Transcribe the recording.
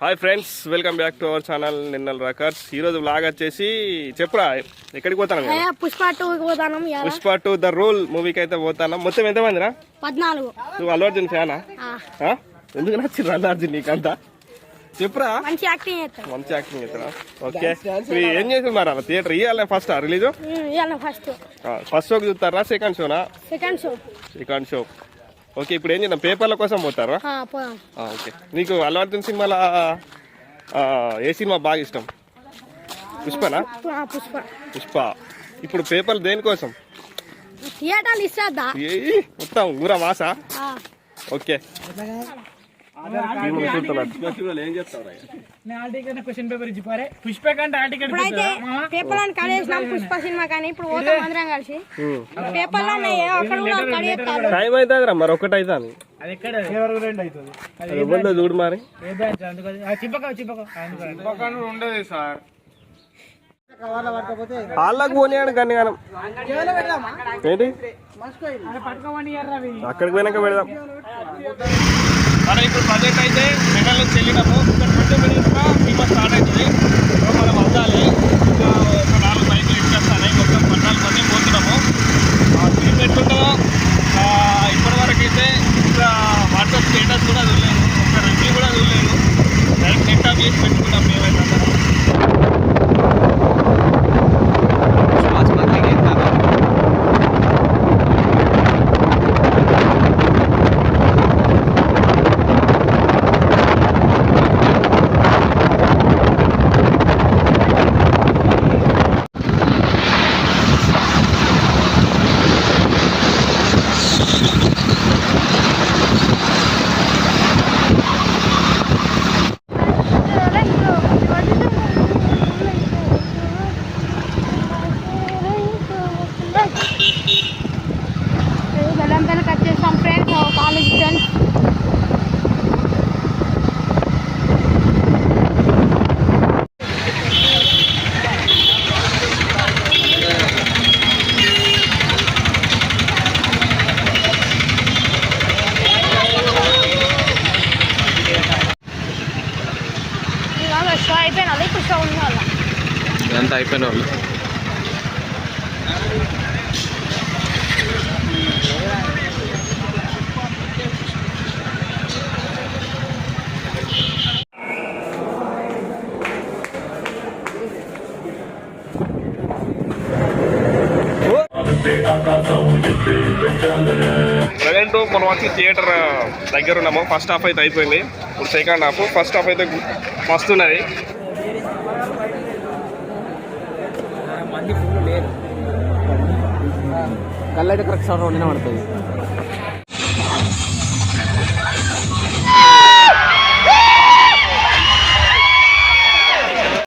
Hi friends welcome back to our channel Nennel rockers ఈ రోజు blog వచ్చేసి చెప్పురా ఎక్కడికి పోతాను పుష్ప టూ పోతాను పుష్ప టు ద రూల్ మూవీకి అయితే పోతాను? మొత్తం ఎంతమంది రా పద్నాలుగు. నువ్వు అల్లు అర్జున్ ఫ్యానా? ఆ, ఎందుకు నచ్చింది అల్లు అర్జున్ నీకంతా? చెప్పురా. మంచి యాక్టింగ్ చేస్తాడు. మంచి యాక్టింగ్ చేస్తారా ఓకే. ఏం చేసి మరి థియేటర్ ఇవ్వాలి ఫస్ట్ రిలీజ్? ఫస్ట్ ఫస్ట్ షోకి చూస్తారా second షోనా second show second show okay ఇప్పుడు ఏం చేద్దాం పేపర్ల కోసం పోతారా? ఓకే. నీకు అల్లు అర్జున్ సినిమాలో ఏ సినిమా బాగా ఇష్టం? పుష్పనా? పుష్ప. పుష్ప. ఇప్పుడు పేపర్లు దేనికోసం థియేటర్లు ఇస్తాదా ఏయ్, మొత్తం ఊర ఆ, ఓకే. భీముడు చూస్తున్నాడు. క్వశ్చన్ పేపర్ ఇచ్చి పోరే. పుష్ప కంటే ఆర్టికల్ ఇప్పుడైతే పేపర్ అని కడేసినాం పుష్ప సినిమా కానీ ఇప్పుడు పోతాం అందరం కలిసి. ఉమ్. పేపర్లోనే అక్కడ కూడా కడేస్తారు టైం అవుతుంది రా మరి ఒకటి అవుతుంది? చూడు వాళ్ళకు పోనీయాడు గానం ఏంటి? అక్కడికి పోయినాక పెడదాం. మనం ఇప్పుడు ప్రజెంట్ అయితే మెడల్ నుంచి వెళ్ళినాము ఫ్రెండ్స్ కాలేజ్ ఫ్రెండ్స్ షో అయిపోయినా ఇప్పుడు షో ఉంది వాళ్ళ ఇదంతా అయిపోయిన వాళ్ళు ప్రజెంట్ మనం వచ్చి థియేటర్ దగ్గర ఉన్నాము. ఫస్ట్ హాఫ్ అయితే అయిపోయింది. ఇప్పుడు సెకండ్ హాఫ్. ఫస్ట్ హాఫ్ అయితే మస్తు ఉన్నది. మంది కరెక్ట్ సార్ ఉండిన పడుతుంది.